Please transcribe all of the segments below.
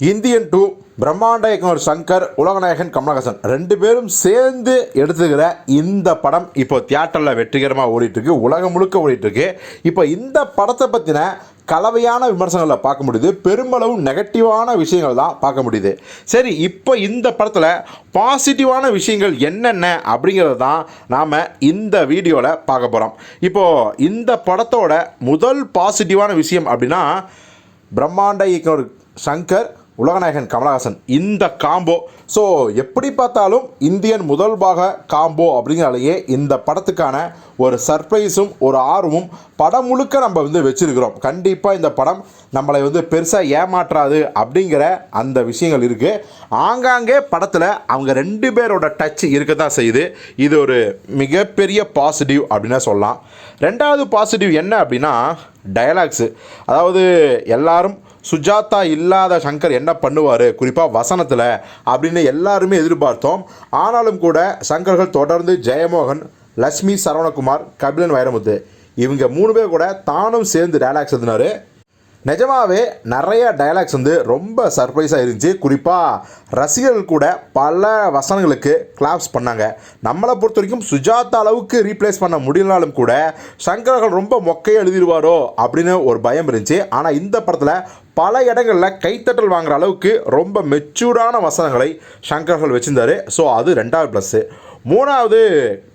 Indian two பிரம்மாண்ட இயக்குனர் சங்கர் உலகநாயகன் கமலஹாசன். ரெண்டு பேரும் சேர்ந்து எடுத்துக்கிற இந்த படம் இப்போ தியேட்டரில் வெற்றிகரமாக ஓடிட்டுருக்கு உலகம் முழுக்க ஓடிட்டுருக்கு. இப்போ இந்த படத்தை பற்றின கலவையான விமர்சனங்களை பார்க்க முடியுது. பெருமளவு நெகட்டிவான விஷயங்கள் தான் பார்க்க முடியுது. சரி இப்போ இந்த படத்தில் பாசிட்டிவான விஷயங்கள் என்னென்ன அப்படிங்கிறது தான் நாம் இந்த வீடியோவில் பார்க்க போகிறோம் இப்போது இந்த படத்தோட முதல் பாசிட்டிவான விஷயம் அப்படின்னா பிரம்மாண்ட இயக்குனர் சங்கர் உலகநாயகன் கமலஹாசன் இந்த காம்போ. ஸோ எப்படி பார்த்தாலும் இந்தியன் முதல் பாக காம்போ அப்படிங்கிறாலேயே இந்த படத்துக்கான ஒரு சர்ப்ரைஸும் ஒரு ஆர்வமும் படம் முழுக்க நம்ம வந்து வச்சுருக்கிறோம். கண்டிப்பாக இந்த படம் நம்மளை வந்து பெருசாக ஏமாற்றாது அப்படிங்கிற அந்த விஷயங்கள் இருக்குது ஆங்காங்கே படத்தில் அவங்க ரெண்டு பேரோட டச் இருக்க தான் செய்யுது. இது ஒரு மிகப்பெரிய பாசிட்டிவ் அப்படின்னா சொல்லலாம். ரெண்டாவது பாசிட்டிவ் என்ன அப்படின்னா டயலாக்ஸு அதாவது எல்லாரும் சுஜாதா இல்லாத சங்கர் என்ன பண்ணுவார்? குறிப்பாக வசனத்தில் அப்படின்னு எல்லாருமே எதிர்பார்த்தோம். ஆனாலும் கூட சங்கர்கள் தொடர்ந்து ஜெயமோகன் லக்ஷ்மி சரவணகுமார் கபிலன் வைரமுத்து இவங்க மூணு பேர் கூட தானும் சேர்ந்து டயலாக்ஸ் எழுதினார். நிஜமாவே நிறைய டயலாக்ஸ் வந்து ரொம்ப சர்ப்ரைஸாக இருந்துச்சு. குறிப்பாக ரசிகர்கள் கூட பல வசனங்களுக்கு கிளாப்ஸ் பண்ணாங்க. நம்மளை பொறுத்த வரைக்கும் சுஜாதா அளவுக்கு ரீப்ளேஸ் பண்ண முடியலனாலும் கூட சங்கர்கள் ரொம்ப மொக்கையை எழுதிடுவாரோ அப்படின்னு ஒரு பயம் இருந்துச்சு. ஆனால் இந்த படத்தில் பல இடங்களில் கைத்தட்டல் வாங்குற அளவுக்கு ரொம்ப மெச்சூர்டான வசனங்களை சங்கர்கள் வச்சிருந்தாரு. ஸோ அது ரெண்டாவது ப்ளஸ்ஸு மூணாவது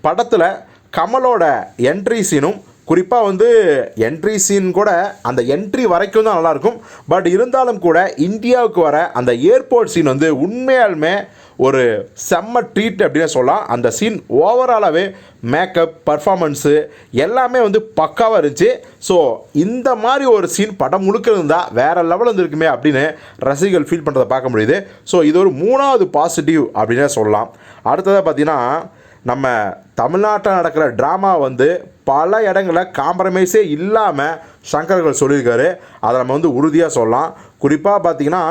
படத்தில் கமலோட என்ட்ரி சீனும் குறிப்பாக வந்து என்ட்ரி சீன் கூட அந்த என்ட்ரி வரைக்கும் தான் நல்லாயிருக்கும். பட் இருந்தாலும் கூட இந்தியாவுக்கு வர அந்த ஏர்போர்ட் சீன் வந்து உண்மையாலுமே ஒரு செம்ம ட்ரீட் அப்படின்னு சொல்லலாம். அந்த சீன் ஓவராலாகவே மேக்கப் பர்ஃபார்மன்ஸு எல்லாமே வந்து பக்காவாக இருந்துச்சு. ஸோ இந்த மாதிரி ஒரு சீன் படம் முழுக்க இருந்தால் வேறு லெவலில் இருந்திருக்குமே அப்படின்னு ரசிகர்கள் ஃபீல் பண்ணுறதை பார்க்க முடியுது. ஸோ இது ஒரு மூணாவது பாசிட்டிவ் அப்படின்னே சொல்லலாம். அடுத்ததாக பார்த்திங்கன்னா நம்ம தமிழ்நாட்டில் நடக்கிற ட்ராமா வந்து பல இடங்களில் காம்ப்ரமைஸே இல்லாமல் சங்கர்கள் சொல்லியிருக்காரு. அதை நம்ம வந்து உறுதியாக சொல்லலாம். குறிப்பாக பார்த்திங்கன்னா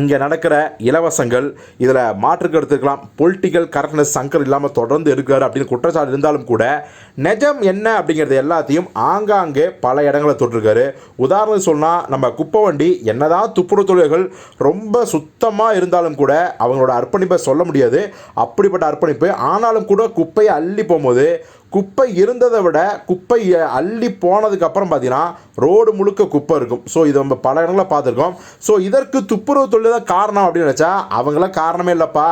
இங்கே நடக்கிற இலவசங்கள் இதில் மாற்று எடுத்துக்கலாம் பொலிட்டிக்கல் கரெக்ட்னஸ் சங்கர் இல்லாமல் தொடர்ந்து இருக்கார் அப்படின்னு குற்றச்சாட்டு இருந்தாலும் கூட நிஜம் என்ன அப்படிங்கிறது எல்லாத்தையும் ஆங்காங்கே பல இடங்களை தொட்டிருக்காரு. உதாரணம் சொன்னால் நம்ம குப்பை வண்டி என்னதான் துப்புரவு தொழில்கள் ரொம்ப சுத்தமாக இருந்தாலும் கூட அவங்களோட அர்ப்பணிப்பை சொல்ல முடியாது. அப்படிப்பட்ட அர்ப்பணிப்பு ஆனாலும் கூட குப்பையை அள்ளி போகும்போது குப்பை இருந்ததை விட குப்பை அள்ளி போனதுக்கப்புறம் பார்த்தீங்கன்னா ரோடு முழுக்க குப்பை இருக்கும். ஸோ இது நம்ம பல இடங்களில் பார்த்துருக்கோம். ஸோ இதற்கு துப்புரவு தொழில் தான் காரணம் அப்படின்னு நினச்சா அவங்களாம் காரணமே இல்லைப்பா.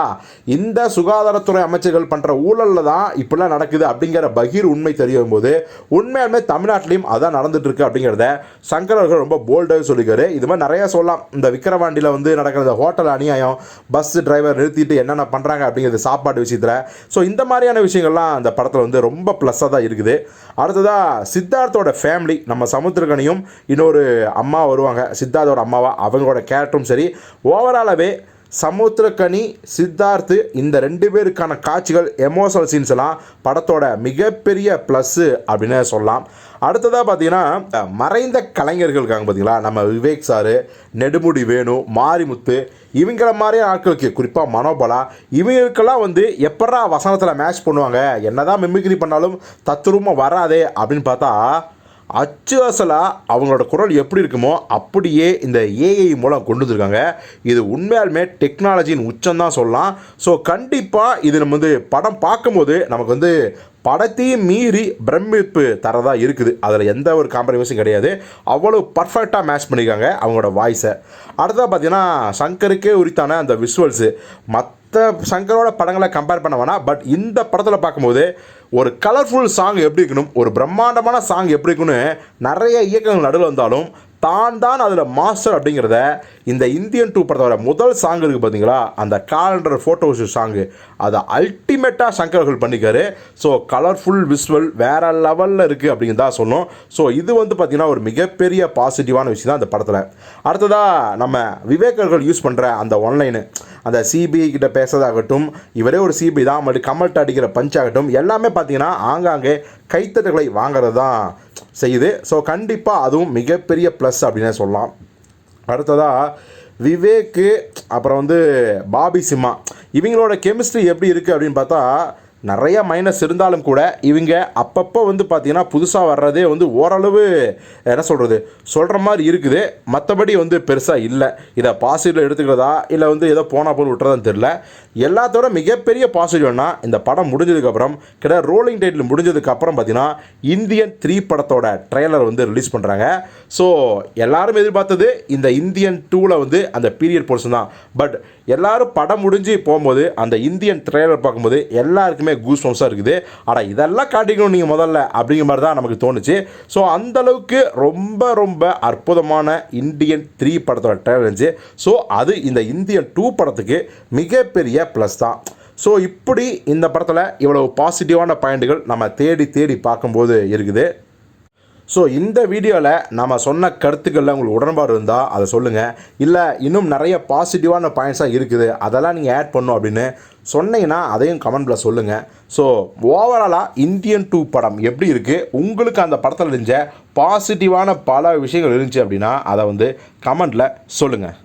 இந்த சுகாதாரத்துறை அமைச்சர்கள் பண்ணுற ஊழலில் தான் இப்படிலாம் நடக்குது அப்படிங்கிற பகீர் உண்மை தெரியும் போது உண்மையாலுமே தமிழ்நாட்டிலையும் அதான் நடந்துட்டு இருக்கு அப்படிங்கிறத சங்கரர்கள் ரொம்ப போல்டாக சொல்லிக்காரு இது மாதிரி நிறைய சொல்லலாம். இந்த விக்கிரவாண்டியில் வந்து நடக்கிற இந்த ஹோட்டல் அநியாயம் பஸ் டிரைவர் நிறுத்திட்டு என்னென்ன பண்ணுறாங்க அப்படிங்கிறது சாப்பாடு விஷயத்தில். ஸோ இந்த மாதிரியான விஷயங்கள்லாம் அந்த படத்தில் வந்து ரொம்ப ரொம்ப ப்ளஸ்ஸாக தான் இருக்குது. அடுத்ததாக சித்தார்த்தோட ஃபேமிலி நம்ம சமுத்திரகனியும் இன்னொரு அம்மா வருவாங்க. சித்தார்த்தோட அம்மாவா? அவங்களோட கேரக்டரும் சரி. ஓவராலாகவே சமுத்திரக்கனி சித்தார்த்து இந்த ரெண்டு பேருக்கான காட்சிகள் எமோஷனல் சீன்ஸ் எல்லாம் படத்தோட மிகப்பெரிய ப்ளஸ்ஸு அப்படின்னு சொல்லலாம். அடுத்ததாக பார்த்தீங்கன்னா மறைந்த கலைஞர்கள் இருக்காங்க பார்த்தீங்களா நம்ம விவேக் சாரு நெடுமுடி வேணு மாரிமுத்து இவங்கள மாதிரி ஆட்களுக்கு குறிப்பாக மனோபலா இவங்களுக்கெல்லாம் வந்து எப்படா வசனத்தில் மேட்ச் பண்ணுவாங்க? என்னதான் மிமிக்ரி பண்ணாலும் தத்துரூபமாக வராதே அப்படின்னு பார்த்தா அச்சு அசலாக அவங்களோட குரல் எப்படி இருக்குமோ அப்படியே இந்த ஏஐ மூலம் கொண்டு வந்திருக்காங்க. இது உண்மையாலுமே டெக்னாலஜியின் உச்சம் சொல்லலாம். ஸோ கண்டிப்பாக இது நம்ம வந்து படம் பார்க்கும்போது நமக்கு வந்து படத்தையும் மீறி பிரமிப்பு தரதாக இருக்குது. அதில் எந்த ஒரு காம்ப்ரமைஸும் கிடையாது. அவ்வளோ பர்ஃபெக்டாக மேட்ச் பண்ணியிருக்காங்க அவங்களோட வாய்ஸை அடுத்ததாக பார்த்தீங்கன்னா சங்கருக்கே உரித்தான அந்த விஷுவல்ஸு மற்ற சங்கரோட படங்களை கம்பேர் பண்ண வேணாம் பட் இந்த படத்தில் பார்க்கும்போது ஒரு கலர்ஃபுல் சாங் எப்படி இருக்கணும் ஒரு பிரம்மாண்டமான சாங் எப்படி இருக்குன்னு நிறைய இயக்கங்கள் நடுவில் வந்தாலும் தான் தான் அதில் மாஸ்டர் அப்படிங்கிறத இந்த இந்தியன் டூ படத்தோட முதல் சாங் இருக்குது பார்த்தீங்களா அந்த காலண்டர் ஃபோட்டோ சாங்கு அதை அல்டிமேட்டாக சங்கர்கள் பண்ணிக்காரு. ஸோ கலர்ஃபுல் விஷுவல் வேறு லெவலில் இருக்குது அப்படிங்கிறதா சொன்னோம் ஸோ இது வந்து பார்த்திங்கன்னா ஒரு மிகப்பெரிய பாசிட்டிவான விஷயம் தான் அந்த படத்தில். அடுத்ததாக நம்ம விவேக்கர்கள் யூஸ் பண்ணுற அந்த ஒன்லைனு அந்த சிபிஐ கிட்ட பேசுறதாகட்டும் இவரே ஒரு சிபிஐ தான் மறுபடி கமல்கிட்ட அடிக்கிற பஞ்சாகட்டும் எல்லாமே பார்த்தீங்கன்னா ஆங்காங்கே கைத்தட்டுகளை வாங்குறது தான் செய்யுது. ஸோ கண்டிப்பாக அதுவும் மிகப்பெரிய ப்ளஸ் அப்படின்னே சொல்லலாம். அடுத்ததாக விவேக்கு அப்புறம் வந்து பாபி சிம்மா. இவங்களோட கெமிஸ்ட்ரி எப்படி இருக்குது அப்படின்னு பார்த்தா நிறைய மைனஸ் இருந்தாலும் கூட இவங்க அப்பப்போ வந்து பார்த்திங்கன்னா புதுசாக வர்றதே வந்து ஓரளவு என்ன சொல்கிறது சொல்கிற மாதிரி இருக்குது. மற்றபடி வந்து பெருசாக இல்லை. இதை பாசிட்டிவ் எடுத்துக்கிறதா இல்லை வந்து ஏதோ போனால் போல் விட்டுறதான்னு தெரில எல்லாத்தோட மிகப்பெரிய பாசிட்டிவ்னா இந்த படம் முடிஞ்சதுக்கப்புறம் கிட்ட ரோலிங் டைட்டில் முடிஞ்சதுக்கப்புறம் பார்த்தீங்கன்னா இந்தியன் த்ரீ படத்தோட ட்ரெய்லர் வந்து ரிலீஸ் பண்ணுறாங்க ஸோ எல்லாரும் எதிர்பார்த்தது இந்த இந்தியன் டூவில் வந்து அந்த பீரியட் போர்ஷன் தான். பட் எல்லாரும் படம் முடிஞ்சு போகும்போது அந்த இந்தியன் ட்ரெய்லர் பார்க்கும்போது எல்லாருக்குமே கூஸ் பம்ஸாக இருக்குது. ஆனால் இதெல்லாம் காட்டிக்கணும் நீங்கள் முதல்ல அப்படிங்கிற மாதிரி தான் நமக்கு தோணுச்சு. ஸோ அந்தளவுக்கு ரொம்ப ரொம்ப அற்புதமான இந்தியன் த்ரீ படத்தோட ட்ரெய்லர் ஸோ அது இந்த இந்தியன் டூ படத்துக்கு மிகப்பெரிய ப்ளஸ் தான். ஸோ இப்படி இந்த படத்தில் இவ்வளவு பாசிட்டிவான பாயிண்ட்டுகள் நம்ம தேடி தேடி பார்க்கும்போது இருக்குது. ஸோ இந்த வீடியோவில் நம்ம சொன்ன கருத்துக்களில் உங்களுக்கு உடன்பாடு இருந்தால் அதை சொல்லுங்கள் இல்லை இன்னும் நிறைய பாசிட்டிவான பாயிண்ட்ஸாக இருக்குது. அதெல்லாம் நீங்கள் ஆட் பண்ணும் அப்படின்னு சொன்னீங்கன்னா அதையும் கமெண்ட்டில் சொல்லுங்கள் ஸோ ஓவராலாக இந்தியன் டூ படம் எப்படி இருக்குது உங்களுக்கு அந்த படத்தில் இருந்த பாசிட்டிவான பல விஷயங்கள் இருந்துச்சு அப்படின்னா அதை வந்து கமெண்ட்டில் சொல்லுங்கள்